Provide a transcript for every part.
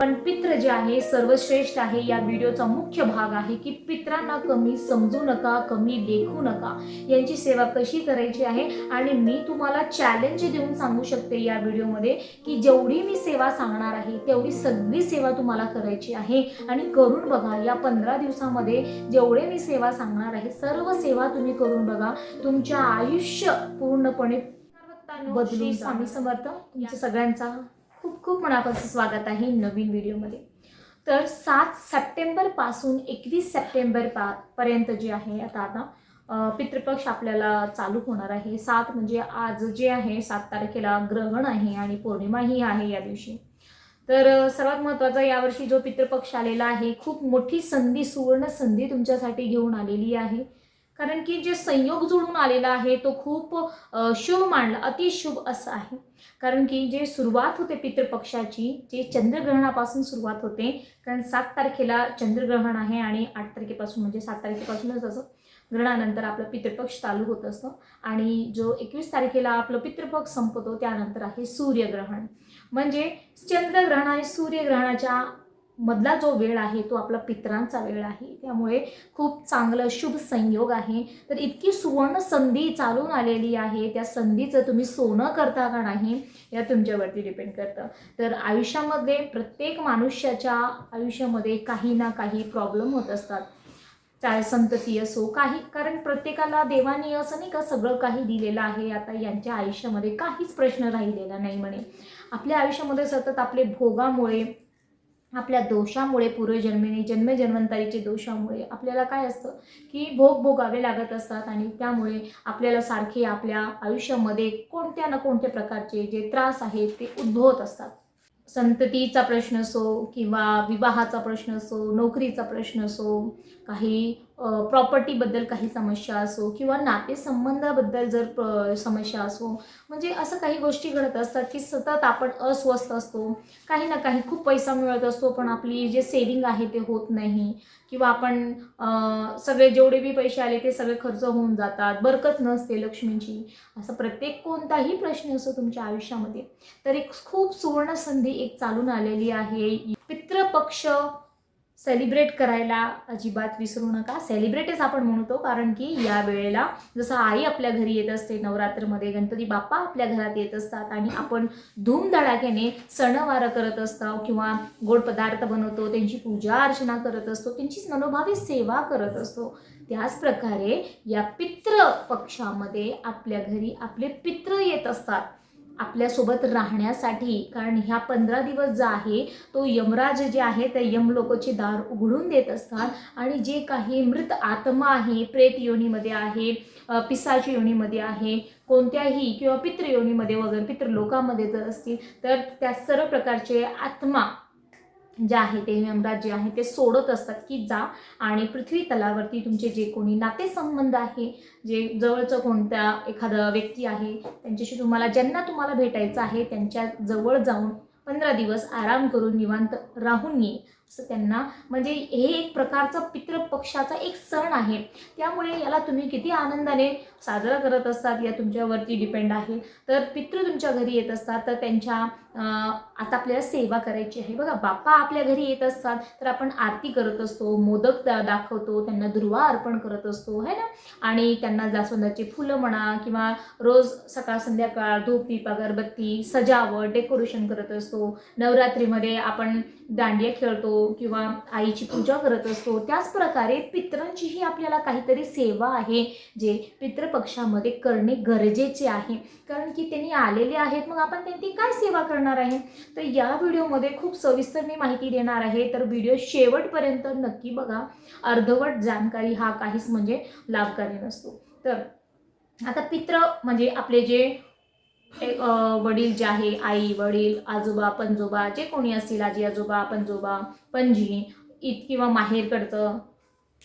पण पित्र जे आहे सर्वश्रेष्ठ आहे या व्हिडिओचा मुख्य भाग आहे की पित्रांना कमी समजू नका कमी लेखू नका. यांची सेवा कशी करायची आहे? आणि मी तुम्हाला चॅलेंज देऊन सांगू शकते या व्हिडिओमध्ये की जेवढी मी सेवा सांगणार आहे तेवढी सगळी सेवा तुम्हाला करायची आहे. आणि करून बघा या पंधरा दिवसामध्ये जेवढे मी सेवा सांगणार आहे सर्व सेवा तुम्ही करून बघा. तुमच्या आयुष्य पूर्णपणे बदलून स्वामी समर्थ तुमच्या सगळ्यांचा खूप खूप मनापासून स्वागत आहे नवीन व्हिडिओमध्ये. तर सात सप्टेंबरपासून एकवीस सप्टेंबर पा पर्यंत जे आहे आता आता पितृपक्ष आपल्याला चालू होणार आहे. सात म्हणजे आज जे आहे सात तारखेला ग्रहण आहे आणि पौर्णिमाही आहे या दिवशी. तर सर्वात महत्त्वाचा यावर्षी जो पितृपक्ष आलेला आहे खूप मोठी संधी सुवर्ण संधी तुमच्यासाठी घेऊन आलेली आहे. कारण की जे संयोग जुळून आलेला आहे तो खूप शुभ मानला. अतिशुभ असं आहे. कारण की जे सुरुवात होते पितृपक्षाची जे चंद्रग्रहणापासून सुरुवात होते कारण सात तारखेला चंद्रग्रहण आहे आणि आठ तारखेपासून म्हणजे सात तारखेपासूनच असं ग्रहणानंतर आपलं पितृपक्ष चालू होत असतं. आणि जो एकवीस तारखेला आपलं पितृपक्ष संपतो त्यानंतर आहे सूर्यग्रहण. म्हणजे चंद्रग्रहण आणि सूर्यग्रहणाच्या मधला जो वेळ आहे तो आपला पितरांचा वेळ आहे. त्यामुळे खूप चांगलं शुभ संयोग आहे. तर इतकी सुवर्ण संधी चालून आलेली आहे. त्या संधीचं तुम्ही सोनं करता का नाही या तुमच्यावरती डिपेंड करतं. तर आयुष्यामध्ये प्रत्येक मनुष्याच्या आयुष्यामध्ये काही ना काही प्रॉब्लेम होत असतात. चाहे संतती असो काही. कारण प्रत्येकाला देवाने असं नाही का सगळं काही दिलेलं आहे. आता यांच्या आयुष्यामध्ये काहीच प्रश्न राहिलेला नाही म्हणे. आपल्या आयुष्यामध्ये सतत आपले भोगामुळे आपल्या दोषामुळे पूर्वजन्मीने जन्मजन्मांतरीचे दोषामुळे आपल्याला काय असतं की भोग भोगावे लागत असतात आणि त्यामुळे आपल्याला सारखे आपल्या आयुष्यामध्ये कोणत्या ना कोणत्या प्रकारचे जे त्रास आहेत ते उद्भवत असतात. संततीचा प्रश्न असो किंवा विवाहाचा प्रश्न असो नोकरीचा प्रश्न असो काही प्रॉपर्टीबद्दल काही समस्या असो किंवा नातेसंबंधाबद्दल जर समस्या असो म्हणजे असं काही गोष्टी घडत असतात की सतत आपण अस्वस्थ असतो. काही ना काही खूप पैसा मिळत असतो पण आपली जे सेविंग आहे ते होत नाही. किंवा आपण सगळे जेवढे बी पैसे आले ते सगळे खर्च होऊन जातात बरकत नसते लक्ष्मीची. असं प्रत्येक कोणताही प्रश्न असो तुमच्या आयुष्यामध्ये. तर एक खूप सुवर्ण संधी एक चालून आलेली आहे. पितृपक्ष सेलिब्रेट करायला अजिबात विसरू नका. सेलिब्रेटच आपण म्हणतो कारण की या वेळेला जसं आई आपल्या घरी येत असते नवरात्रमध्ये गणपती बाप्पा आपल्या घरात येत असतात आणि आपण धूमधडाक्याने सणवार करत असतो किंवा गोड पदार्थ बनवतो त्यांची पूजा अर्चना करत असतो त्यांची मनोभावी सेवा करत असतो. त्याच प्रकारे या पितृ पक्षामध्ये आपल्या घरी आपले पित्र येत असतात. आपल्यासोबत राहण्यासाठी. कारण ह्या पंधरा दिवस जो आहे तो यमराज जे आहे त्या यमलोकाचे दार उघडून देत असतात. आणि जे काही मृत आत्मा आहे प्रेत योनीमध्ये आहे पिसाची योनीमध्ये आहे कोणत्याही किंवा पितृयोनीमध्ये वगैरे पितृलोकामध्ये जर असतील तर त्या सर्व प्रकारचे आत्मा जे आहे ते यमराज जे आहे ते सोडत असतात की जा. आणि पृथ्वी तलावरती तुमचे जे कोणी नातेसंबंध आहे जे जवळचं कोणत्या एखादा व्यक्ती आहे त्यांच्याशी तुम्हाला ज्यांना तुम्हाला भेटायचं आहे त्यांच्या जवळ जाऊन पंधरा दिवस आराम करून निवांत राहून ये. असं त्यांना म्हणजे हे एक प्रकारचा पितृपक्षाचा एक सण आहे. त्यामुळे याला तुम्ही किती आनंदाने साजरा करत असतात या तुमच्यावरती डिपेंड आहे. तर पितृ तुमच्या घरी येत असतात तर त्यांच्या आता आपल्याला सेवा करायची आहे. बघा बाप्पा आपल्या घरी येत असतात तर आपण आरती करत असतो मोदक दा- दाखवतो त्यांना दुर्वा अर्पण करत असतो है ना? आणि त्यांना जास्वंदाची फुलं म्हणा किंवा रोज सकाळ संध्याकाळ धूप दीप अगरबत्ती सजावट डेकोरेशन करत असतो. नवरात्रीमध्ये आपण दांडिया खेळतो किंवा आईची पूजा करत असतो त्याचप्रकारे पित्रांचीही पितरांचीही आपल्याला काहीतरी सेवा आहे जे पितृपक्षामध्ये करणे गरजेचे आहे. कारण की त्यांनी आलेले आहेत मग आपण त्यांची काय सेवा करणार आहे? तर या व्हिडिओमध्ये खूप सविस्तर मी माहिती देणार आहे. तर व्हिडिओ शेवटपर्यंत नक्की बघा. अर्धवट जानकारी हा काहीच म्हणजे लाभकारी नसतो. तर आता पित्र म्हणजे आपले जे वडील जे आहे आई वडील आजोबा पणजोबा जे कोणी असतील आजी आजोबा पणजोबा पणजी इत किंवा माहेरकडचं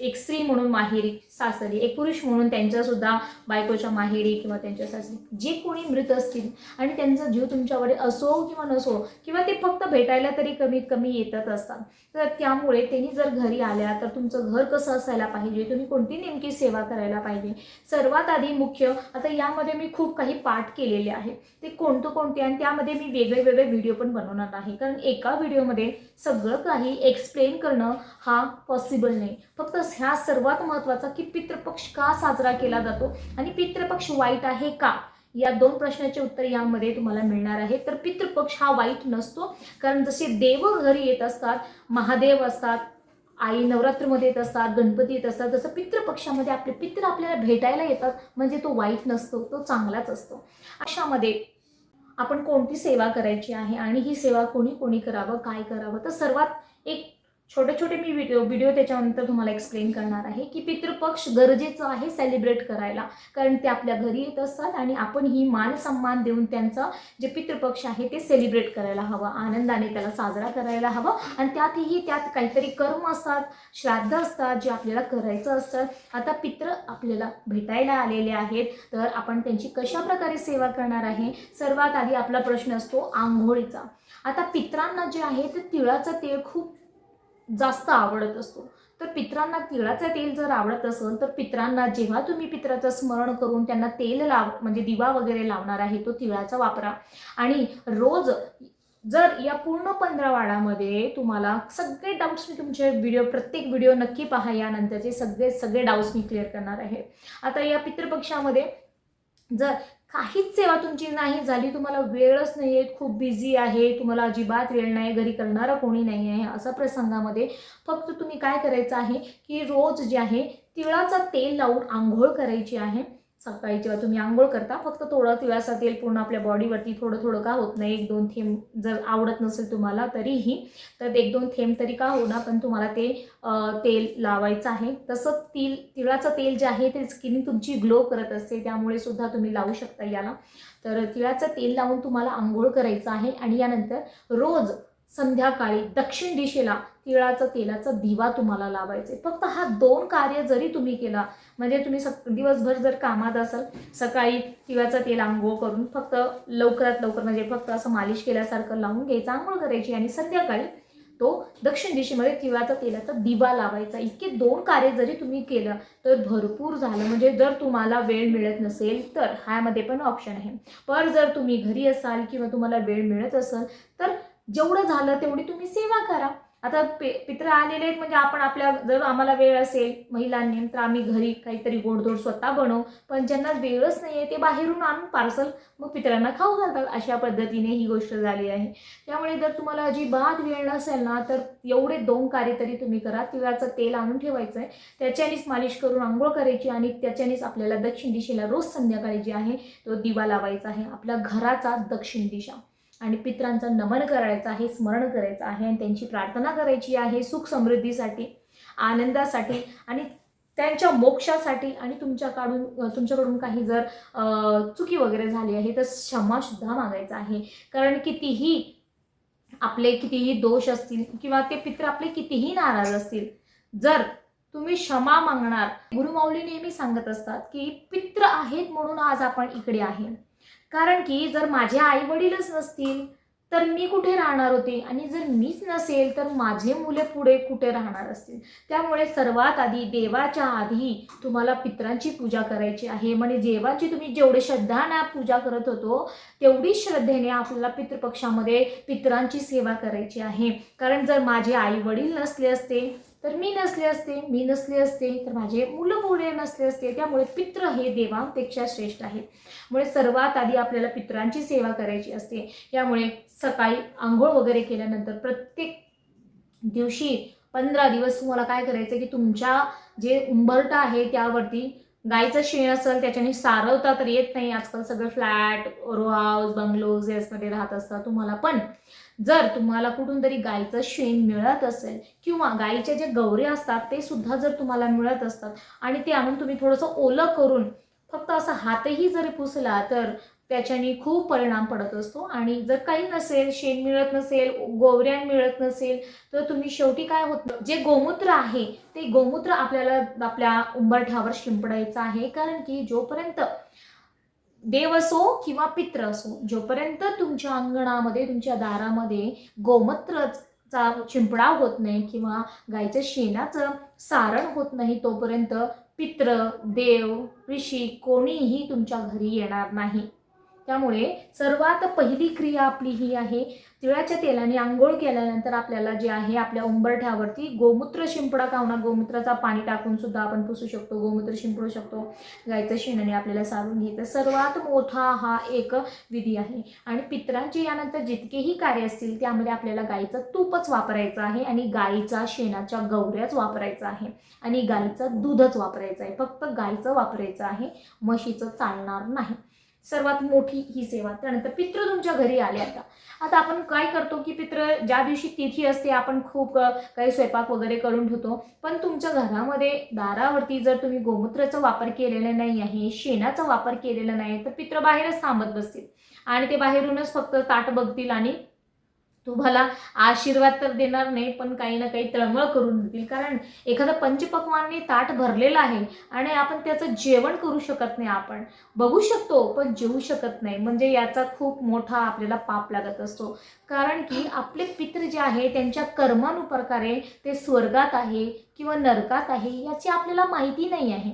एक स्त्री म्हणून माहेरी सासरी एक पुरुष म्हणून त्यांच्यासुद्धा बायकोच्या माहेरी किंवा त्यांच्या सासरी जे कोणी मृत असतील आणि त्यांचा जीव तुमच्याकडे असो किंवा नसो किंवा ते फक्त भेटायला तरी कमीत कमी येतच असतात. तर त्यामुळे त्यांनी जर घरी आल्या तर तुमचं घर कसं असायला पाहिजे? तुम्ही कोणती नेमकी सेवा करायला पाहिजे? सर्वात आधी मुख्य आता यामध्ये मी खूप काही पाठ केलेले आहे. ते कोणतं कोणते आणि त्यामध्ये मी वेगळे वेगळे व्हिडिओ पण बनवणार आहे. कारण एका व्हिडिओमध्ये सगळं काही एक्सप्लेन करणं हा पॉसिबल नाही. फक्त ह्या सर्वात महत्त्वाचा की पितृपक्ष का साजरा केला जातो आणि पितृपक्ष वाईट आहे का? या दोन प्रश्नाचे उत्तर यामध्ये तुम्हाला मिळणार आहे. तर पितृपक्ष हा वाईट नसतो. कारण जसे देव घरी येत असतात महादेव असतात आई नवरात्रमध्ये येत असतात गणपती येत असतात जसं पितृपक्षामध्ये आपले पितृ आपल्याला भेटायला येतात. म्हणजे तो वाईट नसतो तो चांगलाच असतो. अशामध्ये आपण कोणती सेवा करायची आहे आणि ही सेवा कोणी कोणी करावं काय करावं? तर सर्वात एक छोटे छोटे मी व्हिडिओ व्हिडिओ त्याच्यानंतर तुम्हाला एक्सप्लेन करणार आहे की पितृपक्ष गरजेचं आहे सेलिब्रेट करायला. कारण ते आपल्या घरी येत असतात आणि आपण ही मान सन्मान देऊन त्यांचं जे पितृपक्ष आहे ते सेलिब्रेट करायला हवं. आनंदाने त्याला साजरा करायला हवं. आणि त्यातही त्यात काहीतरी कर्म असतात श्राद्ध असतात जे आपल्याला करायचं असतं. आता पित्र आपल्याला भेटायला आलेले आहेत. तर आपण त्यांची कशा प्रकारे सेवा करणार आहे? सर्वात आधी आपला प्रश्न असतो आंघोळीचा. आता पित्रांना जे आहे ते तिळाचं तेल खूप जास्त आवडत असतो. तर पित्रांना तिळाचं तेल जर आवडत असेल तर पित्रांना जेव्हा तुम्ही पित्राचं स्मरण करून त्यांना तेल लाव म्हणजे दिवा वगैरे लावणार आहे तो तिळाचा वापरा. आणि रोज जर या पूर्ण पंधरावाडामध्ये तुम्हाला सगळे डाऊट्स मी तुमचे व्हिडिओ प्रत्येक व्हिडिओ नक्की पहा. यानंतरचे सगळे सगळे डाऊट्स मी क्लिअर करणार आहे. आता या पितृपक्षामध्ये जर काहीच सेवा तुमची नाही झाली तुम्हाला वेळच नाही आहे खूप बिझी आहे तुम्हाला अजिबात वेळ नाही घरी करणारा कोणी नाही आहे असा प्रसंगामध्ये फक्त तुम्ही काय करायचं आहे की रोज जे आहे तिळाचं तेल लावून आंघोळ करायची आहे. सकाळी जेव्हा तुम्ही आंघोळ करता फक्त थोडं तिळाचं तेल पूर्ण आपल्या बॉडीवरती थोडं थोडं का होत नाही. एक दोन थेंब जर आवडत नसेल तुम्हाला तरीही तर एक दोन थेंब तरी का होणार पण तुम्हाला ते तेल लावायचं आहे. तसं तिल तिळाचं तेल जे आहे ते स्किन तुमची ग्लो करत असते त्यामुळे सुद्धा तुम्ही लावू शकता याला. तर तिळाचं तेल लावून तुम्हाला आंघोळ करायचं आहे आणि यानंतर रोज संध्याकाळी दक्षिण दिशेला तिळाचं तेलाचा दिवा तुम्हाला लावायचे. फक्त हा दोन कार्य जरी तुम्ही केला म्हणजे तुम्ही सक दिवसभर जर कामात असाल सकाळी तिळाचं तेल आंघोळ करून फक्त लवकरात लवकर म्हणजे फक्त असं मालिश केल्यासारखं लावून घ्यायचं आंघोळ करायची आणि संध्याकाळी तो दक्षिण दिशेमध्ये तिळाचा तेलाचा दिवा लावायचा. इतके दोन कार्य जरी तुम्ही केलं तर भरपूर झालं. म्हणजे जर तुम्हाला वेळ मिळत नसेल तर ह्यामध्ये पण ऑप्शन आहे. पण जर तुम्ही घरी असाल किंवा तुम्हाला वेळ मिळत असेल तर जेवढं झालं तेवढी तुम्ही सेवा करा. आता पे पित्र आलेले आहेत म्हणजे आपण आपल्या जर आम्हाला वेळ असेल महिलांनी तर आम्ही घरी काहीतरी गोडधोड स्वतः बनवू. पण ज्यांना वेळच नाही आहे ते बाहेरून आणून पार्सल मग पित्रांना खाऊ घालतात. अशा पद्धतीने ही गोष्ट झाली आहे. त्यामुळे जर तुम्हाला अजिबात वेळ नसेल ना तर एवढे दोन कार्य तरी तुम्ही करा. तिळाचं तेल आणून ठेवायचं आहे त्याच्यानेच मालिश करून आंघोळ करायची आणि त्याच्यानेच आपल्याला दक्षिण दिशेला रोज संध्याकाळी जे आहे तो दिवा लावायचा आहे. आपल्या घराचा दक्षिण दिशा. आणि पित्रांचं नमन करायचं आहे स्मरण करायचं आहे आणि त्यांची प्रार्थना करायची आहे सुख समृद्धीसाठी आनंदासाठी आणि त्यांच्या मोक्षासाठी आणि तुमच्याकडून तुमच्याकडून काही जर चुकी वगैरे झाली आहे तर क्षमासुद्धा मागायचं आहे. कारण कितीही आपले कितीही दोष असतील किंवा ते पित्र आपले कितीही नाराज असतील जर तुम्ही क्षमा मागणार गुरुमाऊली नेहमी सांगत असतात की पित्र आहेत म्हणून आज आपण इकडे आहे. कारण की जर माझे आई वडीलच नसतील तर मी कुठे राहणार होते? आणि जर मीच नसेल तर माझे मुले पुढे कुठे राहणार असतील? त्यामुळे सर्वात आधी देवाच्या आधी तुम्हाला पित्रांची पूजा करायची आहे. म्हणजे देवाची तुम्ही जेवढे श्रद्धाने पूजा करत होतो तेवढीच श्रद्धेने आपल्याला पितृपक्षामध्ये पित्रांची सेवा करायची आहे. कारण जर माझे आई वडील नसले असते तर मी नसले असते मी नसले असते तर माझे मुलं मुले नसले असते. त्यामुळे पित्र हे देवांपेक्षा श्रेष्ठ आहेत. मुळे सर्वात आधी आपल्याला पित्रांची सेवा करायची असते. यामुळे सकाळी आंघोळ वगैरे केल्यानंतर प्रत्येक दिवशी पंधरा दिवस तुम्हाला काय करायचं की तुमच्या जे उंबरटा आहे त्यावरती गाईचं शेण असेल त्याच्याने सारवता तर येत नाही. आजकाल सगळं फ्लॅट रो हाऊस बंगलोज यामध्ये राहत असतात तुम्हाला. पण जर तुम्हाला कुठून तरी गाईचं शेण मिळत असेल किंवा गाईचे जे गवरे असतात ते सुद्धा जर तुम्हाला मिळत असतात आणि ते आणून तुम्ही थोडंसं ओलं करून फक्त असं हातही जर पुसला तर त्याच्याने खूप परिणाम पडत असतो. आणि जर काही नसेल शेण मिळत नसेल गोवऱ्या मिळत नसेल तर तुम्ही शेवटी काय होत जे गोमूत्र आहे ते गोमूत्र आपल्याला आपल्या उंबरठ्यावर शिंपडायचं आहे. कारण की जोपर्यंत देव असो किंवा पित्र असो जोपर्यंत तुमच्या अंगणामध्ये तुमच्या दारामध्ये गोमूत्रचा शिंपडाव होत नाही किंवा गाईच्या शेणाचं सारण होत नाही तोपर्यंत पित्र देव ऋषी कोणीही तुमच्या घरी येणार नाही. त्यामुळे सर्वात पहिली क्रिया आपली ही आहे तिळाच्या तेलाने आंघोळ केल्यानंतर आपल्याला जे आहे आपल्या उंबरठ्यावरती गोमूत्र शिंपडा कावना गोमूत्राचा पाणी टाकून सुद्धा आपण पुसू शकतो गोमूत्र शिंपडू शकतो गायचं शेणाने आपल्याला सारून घ्यायचं. सर्वात मोठा हा एक विधी आहे. आणि पित्रांचे यानंतर जितकेही कार्य असतील त्यामध्ये आपल्याला गाईचं तूपच वापरायचं आहे आणि गाईचा शेणाच्या गवऱ्याच वापरायचा आहे आणि गाईचं दूधच वापरायचं आहे. फक्त गाईचं वापरायचं आहे म्हशीचं चालणार नाही. सर्वात मोठी ही सेवा. त्यानंतर पित्र तुमच्या घरी आले आता. आता आपण काय करतो की पित्र ज्या दिवशी तिथी असते आपण खूप काही स्वयंपाक वगैरे करून ठेवतो. पण तुमच्या घरामध्ये दारावरती जर तुम्ही गोमूत्राचा वापर केलेला नाही आहे शेणाचा वापर केलेला नाही तर पित्र बाहेरच थांबत बसतील. आणि ते बाहेरूनच फक्त ताट बघतील आणि तुम्हाला आशीर्वाद तर देणार नाही पण काही ना काही तळमळ करून देतील. कारण एखादं पंचपक्वानने ताट भरलेलं आहे आणि आपण त्याचं जेवण करू शकत नाही आपण. बघू शकतो पण जेवू शकत नाही. म्हणजे याचा खूप मोठा आपल्याला पाप लागत असतो. कारण की आपले पित्र जे आहे त्यांच्या कर्मानुप्रकारे ते स्वर्गात आहे किंवा नरकात आहे याची आपल्याला माहिती नाही आहे.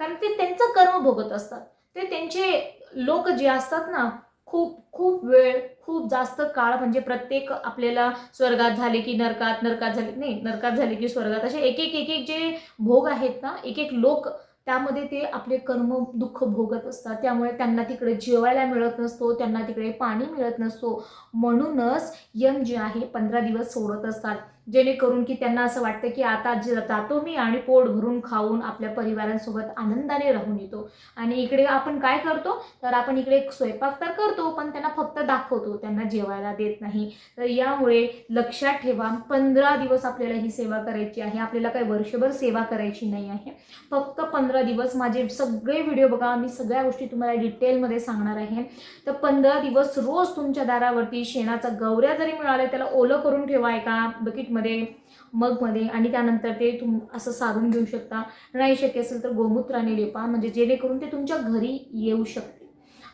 कारण ते त्यांचं कर्म भोगत असतात. ते त्यांचे लोक जे असतात ना खूप खूप वेळ खूप जास्त काळ म्हणजे प्रत्येक आपल्याला स्वर्गात झाले की नरकात नरकात झाले नाही नरकात झाले की स्वर्गात असे एक एक एक एक जे भोग आहेत ना एक एक लोक त्यामध्ये ते आपले कर्म दुःख भोगत असतात. त्यामुळे त्यांना तिकडे जेवायला मिळत नसतो त्यांना तिकडे पाणी मिळत नसतो. म्हणूनच यम जे आहे पंधरा दिवस सोडत असतात. जेणेकरून की त्यांना असं वाटतं की आता जे जातो मी आणि पोट भरून खाऊन आपल्या परिवारांसोबत आनंदाने राहून येतो. आणि इकडे आपण काय करतो? तर आपण इकडे स्वयंपाक तर करतो पण त्यांना फक्त दाखवतो त्यांना जेवायला देत नाही. तर यामुळे लक्षात ठेवा पंधरा दिवस आपल्याला ही सेवा करायची आहे. आपल्याला काही वर्षभर सेवा करायची नाही आहे. फक्त पंधरा दिवस माझे सगळे व्हिडिओ बघा मी सगळ्या गोष्टी तुम्हाला डिटेलमध्ये सांगणार आहे. तर पंधरा दिवस रोज तुमच्या दारावरती शेणाचा गवऱ्या जरी मिळाल्या त्याला ओलं करून ठेवा एका प्लेटमध्ये मगमध्ये आणि त्यानंतर ते तुम असं सारून घेऊ शकता. नाही शक्य असेल तर गोमूत्राने लेपा म्हणजे जेणेकरून ते तुमच्या घरी येऊ शकते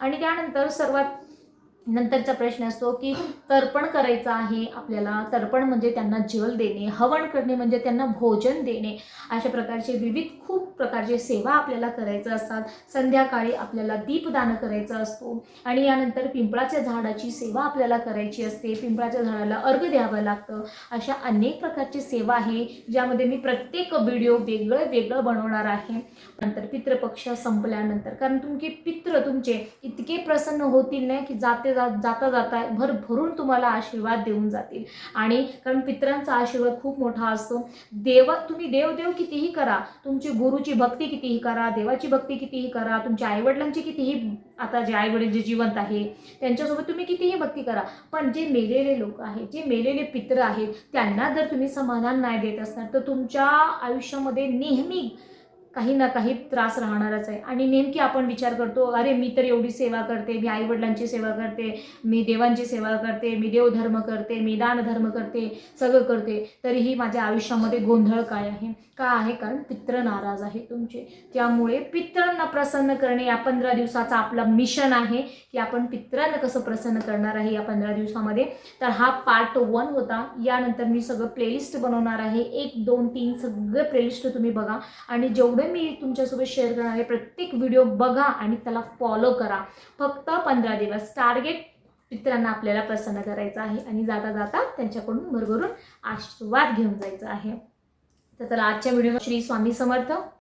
आणि त्यानंतर सर्वात नंतरचा प्रश्न असतो की तर्पण करायचं आहे आपल्याला. तर्पण म्हणजे त्यांना जल देणे हवन करणे म्हणजे त्यांना भोजन देणे. अशा प्रकारचे विविध खूप प्रकारचे सेवा आपल्याला करायचं असतात. संध्याकाळी आपल्याला दीपदान करायचं असतो आणि यानंतर पिंपळाच्या झाडाची सेवा आपल्याला करायची असते. पिंपळाच्या झाडाला अर्घ द्यावं लागतं. अशा अनेक प्रकारची सेवा आहे ज्यामध्ये मी प्रत्येक व्हिडिओ वेगळं वेगळं बनवणार आहे. नंतर पितृपक्ष संपल्यानंतर कारण तुमचे पित्र तुमचे इतके प्रसन्न होतील नाही की जाते जात जाता जाता भरभरून तुम्हाला आशीर्वाद देऊन जातील. आणि कारण पित्रांचा आशीर्वाद खूप मोठा असतो. देवा तुम्ही देवदेव कितीही करा तुमची गुरुची भक्ती कितीही करा देवाची भक्ती कितीही करा तुमच्या आईवडिलांची कितीही आता जे आईवडील जे जिवंत आहे त्यांच्यासोबत तुम्ही कितीही भक्ती करा. पण जे मेलेले लोक आहेत जे मेलेले पित्र आहेत त्यांना जर तुम्ही समाधान नाही देत असणार तर तुमच्या आयुष्यामध्ये नेहमी काही ना काही त्रास राहणारच आहे. आणि नेमकी आपण विचार करतो अरे मी तर एवढी सेवा करते मी आईवडिलांची सेवा करते मी देवांची सेवा करते मी देवधर्म करते मी दानधर्म करते सगळं करते तरीही माझ्या आयुष्यामध्ये गोंधळ काय आहे? का आहे कारण पित्र नाराज आहे तुमचे. त्यामुळे पित्रांना प्रसन्न करणे या पंधरा दिवसाचा आपला मिशन आहे की आपण पित्रांना कसं प्रसन्न करणार आहे या पंधरा दिवसामध्ये. तर हा पार्ट वन होता. यानंतर मी सगळं प्लेलिस्ट बनवणार आहे. एक दोन तीन सगळे प्लेलिस्ट तुम्ही बघा. आणि जेवढे मी तुमच्यासोबत शेअर करणार आहे प्रत्येक व्हिडिओ बघा आणि त्याला फॉलो करा. फक्त पंधरा दिवस. टार्गेट पित्रांना आपल्याला प्रसन्न करायचं आहे आणि जाता जाता त्यांच्याकडून भरभरून आशीर्वाद घेऊन जायचं आहे. तर चला आजच्या व्हिडिओ श्री स्वामी समर्थ.